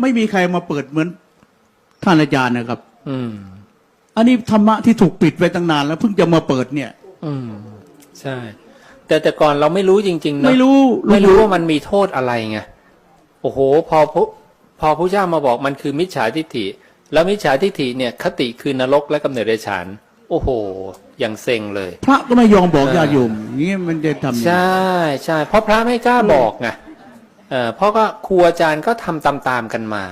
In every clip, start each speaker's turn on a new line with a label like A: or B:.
A: ไม่มีใครมาเปิดเหมือนท่านอาจารย์นะครับ
B: อืม
A: อันนี้ธรรมะที่ถูกปิดไว้ตั้งนานแล้วเพิ่งจะมาเปิดเนี่ย
B: อืม ใช่ แต่แต่ก่อนเราไม่รู้จริงๆนะ
A: ไม่รู้
B: ไม่รู้ว่ามันมีโทษอะไรไงโอ้โห พอพระพอพระเจ้ามาบอกมันคือมิจฉาทิฏฐิ แล้วมิจฉาทิฏฐิเนี่ย คติคือนรกและกำเนิดเดรัจฉาน โอ้โห อย่างเซ็งเลย
A: พระก็ไม่ยอมบอก
B: เออ
A: ญาติโยมอย่างนี้มันจะทำยังไง
B: ใช่ใช่เพราะพระไม่กล้าบอกไง เออเพราะก็ครูอาจารย์ก็ทำตามๆกันมา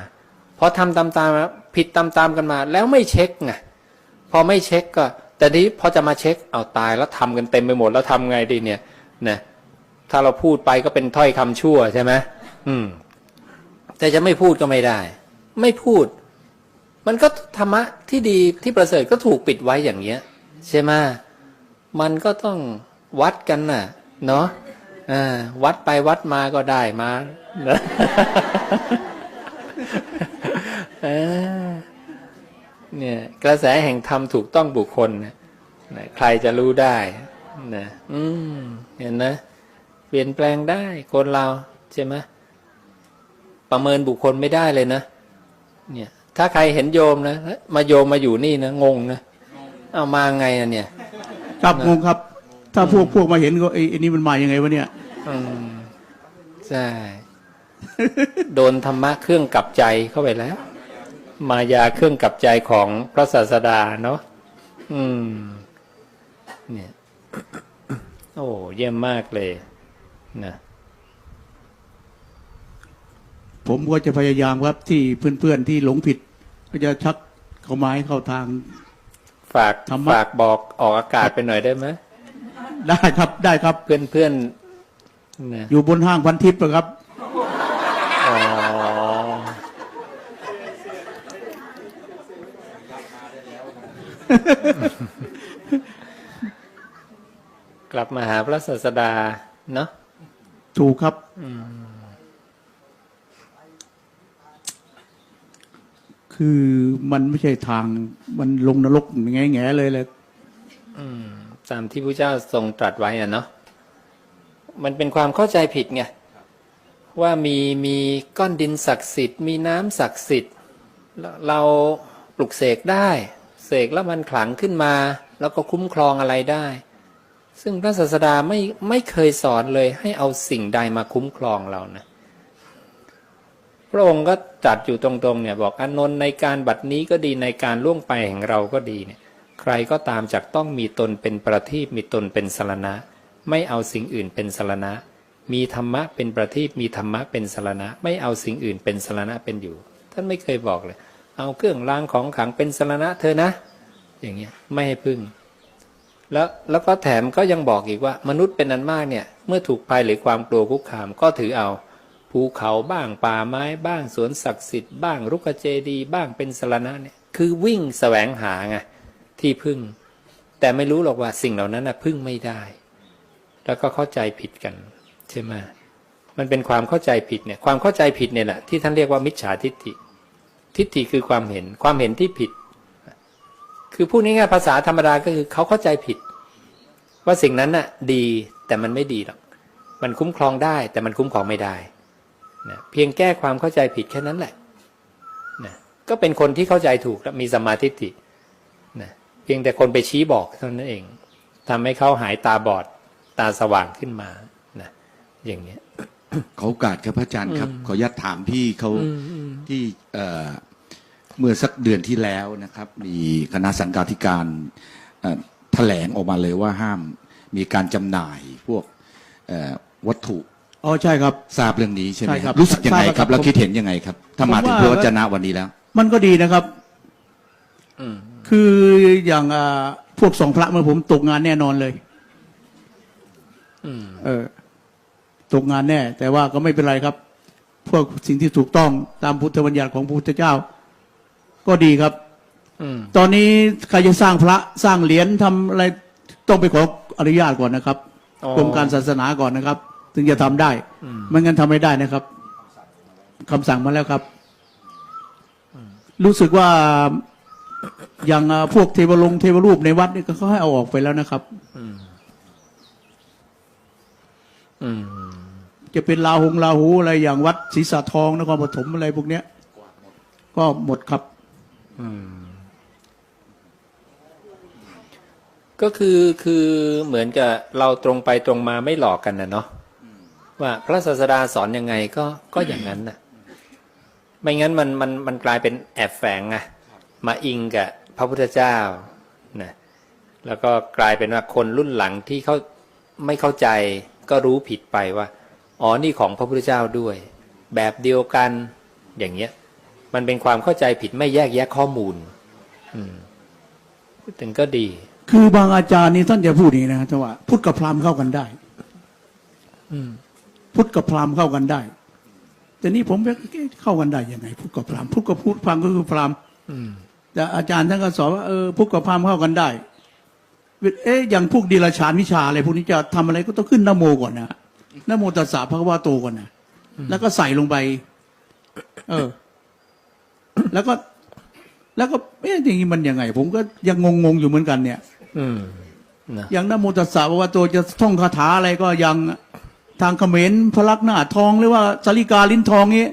B: พอทำตามๆผิดตามๆกันมา แล้วไม่เช็คไงพอไม่เช็คก็ แต่นี้พอจะมาเช็คเอาตายแล้วทำกันเต็มไปหมดแล้วทำไงดีเนี่ยนะถ้าเราพูดไปก็เป็นถ้อยคำชั่วใช่ไหมอืม แต่จะไม่พูดก็ไม่ได้ ไม่พูด มันก็ธรรมะที่ดีที่ประเสริฐก็ถูกปิดไว้อย่างเงี้ย ใช่ไหมมันก็ต้องวัดกันน่ะ เนาะ วัดไปวัดมาก็ได้มาเนี่ย กระแสแห่งธรรมถูกต้องบุคคลนะใครจะรู้ได้นะอืมเห็นนะเปลี่ยนแปลงได้คนเราใช่ไหมประเมินบุคคลไม่ได้เลยนะเนี่ย ถ้าใครเห็นโยมนะมาโยมมาอยู่นี่นะงงนะเอามาไงอะเนี่ย
A: ครับงงครับ ถ้าพวกพวกมาเห็นก็ไอ้นี่มันมาอยังไงวะเนี่ย
B: อืมใช่ โดนธรรมะเครื่องกลับใจเข้าไปแล้ว มายาเครื่องกลับใจของพระศาสดาเนาะอืม เนี่ย โอ้เยี่ยมมากเลยนะ
A: ผมก็จะพยายามครับที่เพื่อนๆที่หลงผิด ก็จะชักเขาไม้เข้าทาง
B: ฝาก
A: ธรรมะ
B: ฝากบอกออกอากาศไปหน่อยได้ไหม
A: ได้ครับได้ครับ
B: เพื่อนเพื่อนๆ นะ
A: อยู่บนห้างพันทิพย์นะครับ
B: อ๋อ กลับมาหาพระศาสดา เนาะ
A: ถูกครับคือมันไม่ใช่ทางมันลงนรกแง่แง่ๆเลยเลย
B: อืมตามที่พระเจ้าทรงตรัสไว้อะเนาะ มันเป็นความเข้าใจผิดไงว่ามีมีก้อนดินศักดิ์สิทธิ์ มีน้ำศักดิ์สิทธิ์ เราปลุกเสกได้ เสกแล้วมันขลังขึ้นมา แล้วก็คุ้มครองอะไรได้ ซึ่งพระศาสดาไม่ไม่เคยสอนเลยให้เอาสิ่งใดมาคุ้มครองเรานะพระองค์ก็จัดอยู่ตรงๆเนี่ยบอกอนนท์ในการบัดนี้ก็ดีในการล่วงไปแห่งเราก็ดีเนี่ยใครก็ตามจากต้องมีตนเป็นประทีปมีตนเป็นสรณะ ไม่เอาสิ่งอื่นเป็นสรณะ มีธรรมะเป็นประทีปมีธรรมะเป็นสรณะ ไม่เอาสิ่งอื่นเป็นสรณะเป็นอยู่ ท่านไม่เคยบอกเลย เอาเครื่องรางของขังเป็นสรณะเธอนะ อย่างเงี้ยไม่ให้พึ่ง แล้วแล้วก็แถมก็ยังบอกอีกว่า มนุษย์เป็นอันมากเนี่ย เมื่อถูกภัยหรือความกลัวคุกคามก็ถือเอาภูเขาบ้างป่าไม้บ้างสวนศักดิ์สิทธิ์บ้างรุกขเจดีบ้างเป็นสรณะเนี่ยคือวิ่งแสวงหาไงที่พึ่ง แต่ไม่รู้หรอกว่าสิ่งเหล่านั้นนะพึ่งไม่ได้ แล้วก็เข้าใจผิดกันใช่ไหมมันเป็นความเข้าใจผิดเนี่ย ความเข้าใจผิดเนี่ยแหละที่ท่านเรียกว่ามิจฉาทิฏฐิ ทิฏฐิคือความเห็น ความเห็นที่ผิด คือพูดง่ายๆภาษาธรรมดาก็คือเขาเข้าใจผิด ว่าสิ่งนั้นน่ะ ดีแต่มันไม่ดีหรอก มันคุ้มครองได้แต่มันคุ้มครองไม่ได้นะเพียงแก้ความเข้าใจผิดแค่นั้นแหละนะก็เป็นคนที่เข้าใจถูกและมีสมมาธิฏฐินะเพียงแต่คนไปชี้บอกเท่านั้นเองทำให้เขาหายตาบอดาสว่างขึ้นมานะอย่างเนี้ย
C: ขอโอกาสครับพระอาจารย์ครับ ขออนุญาตถามพี่เขาที่เอ่อเมื่อสักเดือนที่แล้วนะครับ มีคณะสังฆาธิการเอ่อแถลงออกมาเลยว่าห้ามมีการจำหน่ายพวกเอ่อวัตถุ
A: อ๋อใช่ครับ
C: ทราบเรื่องนี้ใช่ไหม
A: ใช่
C: ค
A: ครั
C: รับบรู้สึกยังไง
A: ทราบ
C: ครับ
A: ครับ
C: แล้วคิดเห็นยังไงครับถ้ามาถึง
A: ผม
C: พ
A: ว่า
C: ระวจนะวันนี้แล้ว
A: มันก็ดีนะครับ
B: อืม
A: คืออย่างอ่าพวกสองพระเมื่อผมตกงานแน่นอนเลย
B: อืม
A: เออตกงานแน่ แต่ว่าก็ไม่เป็นไรครับ พวกสิ่งที่ถูกต้องตามพุทธบัญญัติของพระพุทธเจ้า ก็ดีครับ
B: อืม
A: ตอนนี้ใครจะสร้างพระสร้างเหรียญทำอะไรต้องไปขออนุญาตก่อนนะครับ
B: อ๋อก
A: รมการศาสนาก่อนนะครับ ถึงจะทำได้ไม่งั้นทำไม่ได้นะครับคำสั่งมาแล้วครับรู้สึกว่าอย่างอ่าพวกเทวลงเทวรูปในวัดนี่ก็เขาให้เอาออกไปแล้วนะครับ
B: อืม
A: จะเป็นลาหงลาหูอะไรอย่างวัดศรีสะทองนครปฐมอะไรพวกเนี้ย ก็หมดครับ
B: ก็คือคือเหมือนกับเราตรงไปตรงมาไม่หลอกกันนะเนาะว่าพระศาสดาสอนยังไงก็ก็อย่างนั้นน่ะ ไม่งั้นมันมันมันกลายเป็นแอบแฝงไงมาอิงกับพระพุทธเจ้านะแล้วก็กลายเป็นว่าคนรุ่นหลังที่เขาไม่เข้าใจ ก็รู้ผิดไปว่า อ๋อนี่ของพระพุทธเจ้าด้วย แบบเดียวกันอย่างเงี้ย มันเป็นความเข้าใจผิดไม่แยกแยะข้อมูล อืมพูดถึงก็ดี
A: คือบางอาจารย์นี่ท่านจะพูดอย่างนี้นะท่านว่าพุทธกับพราหมณ์เข้ากันได้
B: อืม
A: พุทธกับพราหมณ์เข้ากันได้ แต่นี่ผมว่าเอ๊ะเข้ากันได้ยังไงพุทธกับพราหมณ์พุทธกับพุทธพราหมณ์ก็คือพราหมณ์
B: อืม
A: แต่อาจารย์ท่านก็สอนว่าเออพุทธกับพราหมณ์เข้ากันได้ เอ๊ะอย่างพวกดีลฉานวิชาอะไรพวกนี้จะทำอะไรก็ต้องขึ้นนะโมก่อนนะนะโมตัสสะพระคะวะโตก่อนนะแล้วก็ใส่ลงไป เออ แล้วก็ แล้วก็เอ๊ะอย่างนี้มันยังไง ผมก็ยังงงๆอยู่เหมือนกัน เนี่ย
B: อืมนะ
A: อย่างนโมตัสสะว่าตัวจะท่องคาถาอะไรก็ยังทางเขมรพลักหน้าทองหรือว่าสาริกาลิ้นทองนี้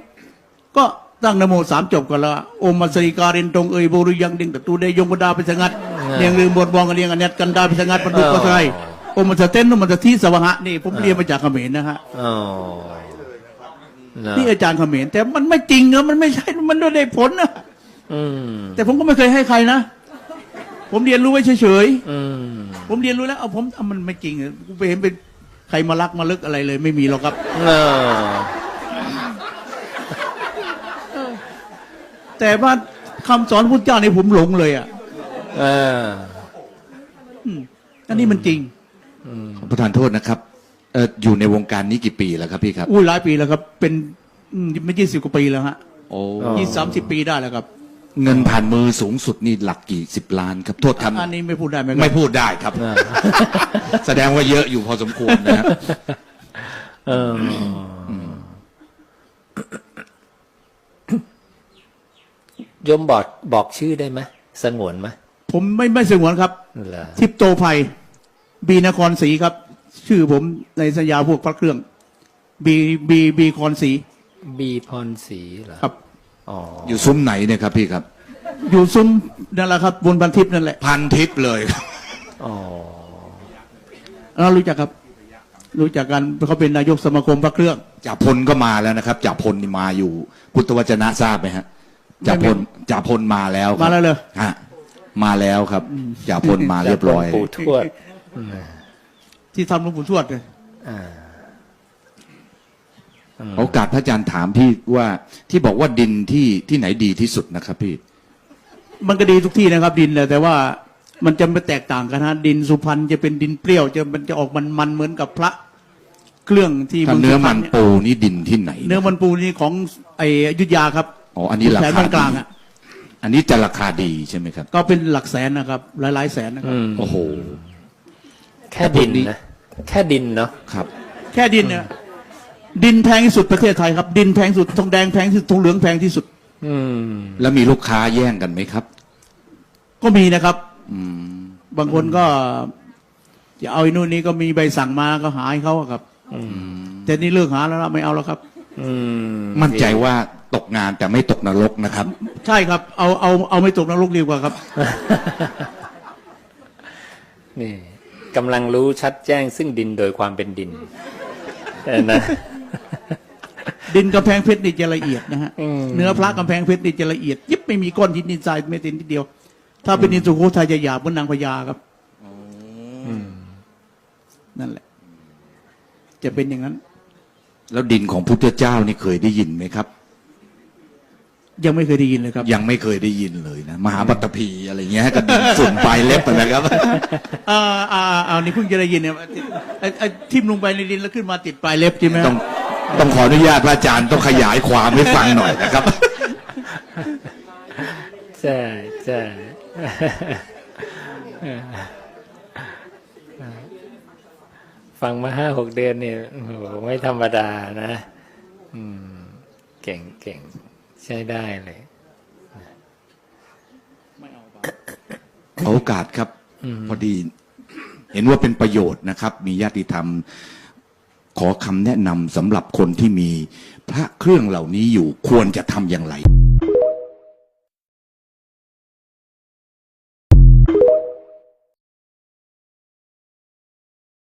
A: ก็ตั้งนโมสามจบกันละโอมมาสาริกาเรนตรงเอ่ยโบรุยังเด้งตะตูได้ยงบดาไปสงัด เรียงลืมบทบองกันเรียงอันเน็ตกันดาไปสงัดบรรดุก็ใช่โอมมาสเต้นโอมมาสทีสวะหะนี่ผมเรียนมาจากเขมรนะฮะ
B: อ๋อนะ
A: นี่อาจารย์เขมรแต่มันไม่จริงอะมันไม่ใช่มันไม่ได้ผลนะ
B: อืม
A: แต่ผมก็ไม่เคยให้ใครนะผมเรียนรู้ไว้เฉยๆ
B: อืม
A: ผมเรียนรู้แล้วเอาผมเอามันไม่จริงอะกูไปเห็นเป็นใครมารักมาลึกอะไรเลย ไม่มีหรอกครับ
B: เออ
A: แต่ว่าคำสอนพุทธเจ้านี่ผมหลงเลยอะ
B: เออ
A: อืมอันนี้มันจริง
C: ประธานโทษนะครับเอ่ออยู่ในวงการนี้กี่ปีแล้วครับพี่ครับ
A: อุ้ยหลายปีแล้วครับ เป็นอืมไม่ยี่สิบกว่าปีแล้วฮะ
C: โอ้
A: ยี่สามสิบปีได้แล้วครับ
C: เงินผ่านมือสูงสุดนี่หลักกี่สิบล้านครับ โทษครับ
A: อันนี้ไม่พูดได้ไหมครับ
C: ไม่พูดได้ครับ
B: อ่า
C: แสดงว่าเยอะอยู่พอสมควรนะครับ
B: เออโยมบอกบอกชื่อได้ไหมสงวนไหม
A: ผมไม่ไม่สงวนครับ
B: เหรอ
A: ทิพโตภัยบีนครศรีครับ ชื่อผมในสัญญาพวกพระเครื่อง บีบีบีครศรี
B: บีพรศรีเหรอ
A: ครับ
B: อ๋อ
C: อยู่ซุ้มไหนเนี่ยครับพี่ครับ
A: อยู่ซุ้มนั่นแหละครับบนบันทิพย์นั่นแหละ
C: พันทิปเลยครับ
B: อ๋อ
A: เรารู้จักครับ รู้จักกันเขาเป็นนายกสมาคมพระเครื่อง
C: จ่าพลก็มาแล้วนะครับจ่าพลนี่มาอยู่ พุทธวจนะทราบไหมฮะจ่าพลจ่าพลมาแล้วครับ
A: มาแล้วเลย
C: ฮะ มาแล้วครับจ่าพลมาเรียบร้อย
B: จากหลวงปู่ทวด
A: ที่ทำหลวงปู่ทวดเลย
B: อ่า
C: โอกาสพระอาจารย์ถามพี่ว่าที่บอกว่าดินที่ที่ไหนดีที่สุดนะครับพี่
A: มันก็ดีทุกที่นะครับ ดินเลยแต่ว่ามันจะไม่แตกต่างกันนะดินสุพรรณจะเป็นดินเปรี้ยว จะมันจะออกมันมันๆเหมือนกับพระเครื่องที่
C: ถ้า
A: มืง
C: เนื้อ
A: สุพร
C: มั
A: รณ
C: น
A: ย
C: ปูนี่ดินที่ไหน
A: เนื้อมันปูนี่ของไอ้อยุธยาครับ
C: อ๋ออันนี้รา
A: แสน
C: คา
A: บานกลาง
C: ดี
A: อะ
C: อันนี้จะราคาดีใช่ไหมครับ
A: ก็เป็นหลักแสนนะครับ หลายๆแสนนะครับ
B: อืม
C: โอ้โห
B: แค่ดินนะแค่ดินเนาะ
C: ครับ
A: แค่ดินเนี่ยดินแพงที่สุดประเทศไทยครับ ดินแพงสุดทองแดงแพงที่สุดทองเหลืองแพงที่สุด
B: อืม
C: แล้วมีลูกค้าแย่งกันไหมครับ
A: ก็มีนะครับ
C: อืม
A: บางคนก็จะเอาไอ้นู่นนี่ก็มีใบสั่งมาก็หาให้เขาอะครับแต่นี่เลิกหาแล้วล่ะไม่เอาแล้วครับ
B: อืม
C: มั่นใจว่า ตกงานแต่ไม่ตกนรกนะครับ
A: ใช่ครับ เอาเอาเอาไม่ตกนรกดีกว่าครับ
B: นี่กำลังรู้ชัดแจ้งซึ่งดินโดยความเป็นดินเออนะ
A: ดินกำแพงเพชรนี่จะละเอียดนะฮะ
B: อืม
A: เนื้อพระกำแพงเพชรนี่จะละเอียด ยิบไม่มีก้อนหินดินทรายไม่ตินทีเดียว ถ้าเป็นดินสุโขทัยจะหยาบเหมือนนางพญาครับนั่นแหละ จะเป็นอย่างนั้น
C: แล้วดินของพุทธเจ้านี่เคยได้ยินไหมครับ
A: ยังไม่เคยได้ยินเลยครับ
C: ยังไม่เคยได้ยินเลยนะ มหาปัตตภีอะไรเงี้ยกับดินฝุ่นปลายเล็บนะครับ
A: อ่าอ่าอ่านี่เพิ่งจะได้ยินเนี่ยไอ้ไอ้ทิ่มลงไปในดินแล้วขึ้นมาติดปลายเล็บใช่ไหมฮะ
C: ต้องต้องขออนุญาตพระอาจารย์ต้องขยายความให้ฟังหน่อยนะครับ
B: ใช่ใช่ ฟังมาห้าหกเดือนเนี่ยโอ้โหไม่ธรรมดานะ อืม เก่งเก่งใช้ได้เลย
C: ขอโอกาสครับ พอดี เห็นว่าเป็นประโยชน์นะครับ มีญาติธรรม ขอคำแนะนำสำหรับคนที่มีพระเครื่องเหล่านี้อยู่ควรจะทำอย่างไร